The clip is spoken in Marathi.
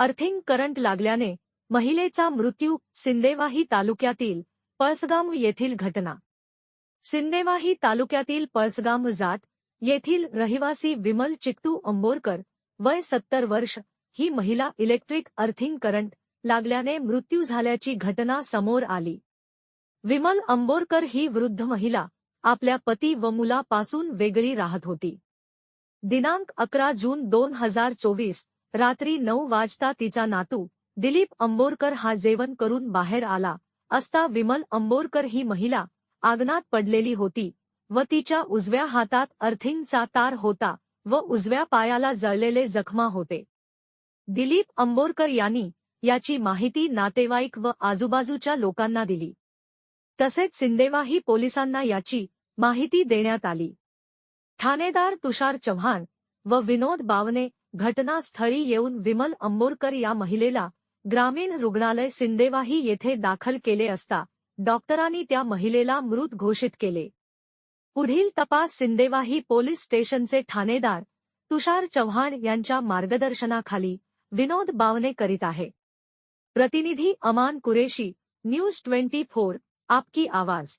अर्थिंग करंट लागल्याने महिलेचा मृत्यू सिंदेवाही तालुक्यातील पळसगाम येथील घटना. सिंदेवाही तालुक्यातील पळसगाम जात येथील रहिवासी विमल चिकटू अंबोरकर वय सत्तर वर्ष ही महिला इलेक्ट्रिक अर्थिंग करंट लागल्याने मृत्यू झाल्याची घटना समोर आली. विमल अंबोरकर ही वृद्ध महिला आपल्या पती व मुलापासून वेगळी राहत होती. दिनांक अकरा जून दोन हजार चोवीस रात्री नऊ वाजता तिचा नातू दिलीप अंबोरकर हा जेवण करून बाहेर आला. असता विमल अंबोरकर ही महिला आगनात पडलेली होती व तिच्या उजव्या हातात अर्थिंगचा तार होता व उजव्या पायाला जळलेले जखमा होते. दिलीप अंबोरकर यांनी याची माहिती नातेवाईक व आजूबाजूच्या लोकांना दिली. तसेच सिंदेवाही पोलिसांना याची माहिती देण्यात आली. ठाणेदार तुषार चव्हाण व विनोद बावने घटनास्थळी येऊन विमल अंबोरकर या महिलेला ग्रामीण रुग्णालय सिंदेवाही येथे दाखल केले असता डॉक्टरांनी त्या महिलेला मृत घोषित केले. पुढील तपास सिंदेवाही पोलीस स्टेशनचे ठाणेदार तुषार चव्हाण यांच्या मार्गदर्शनाखाली विनोद बावने करीत आहे. प्रतिनिधी Aman Qureshi, news twenty four, आपकी आवाज़.